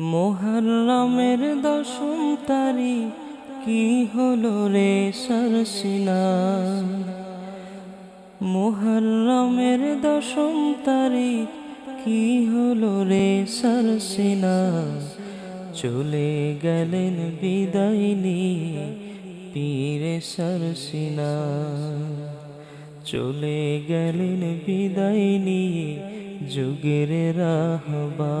মোহরমের দশম তারিখ কি হলো রে সরসিনা? মোহরমের দশম তারিখ কি হলো রে সরসিনা? চলে গেলেন বিদায় নিয়ে পীরে সরসিনা। চলে গেলেন বিদায় নিয়ে যুগের রাহবা।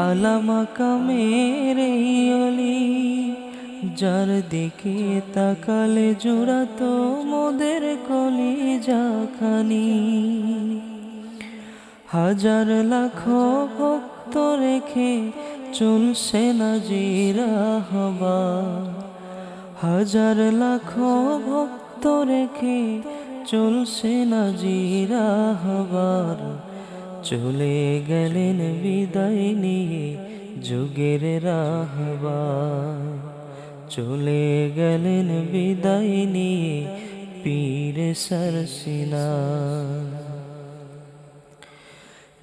আলামা কামের যার দিকে তাকালে জোড়াতো মোদের কলি যাখানি হাজার লাখ ভক্ত রেখে চলছে না জিরা হবা হাজার লাখ ভক্ত রেখে চলছে না জিরা হবার চলে গেলেন বিদায় নিয়ে যুগের রাহবা। চলে গেলেন বিদায় নিয়ে পীরে সরসিনা।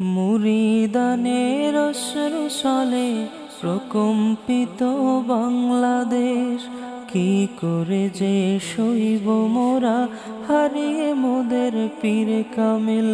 মুরিদানের সলে প্রকম্পিত বাংলাদেশ, কি করে যে শৈব মোরা, হারিয়ে মোদের পীর কামিল।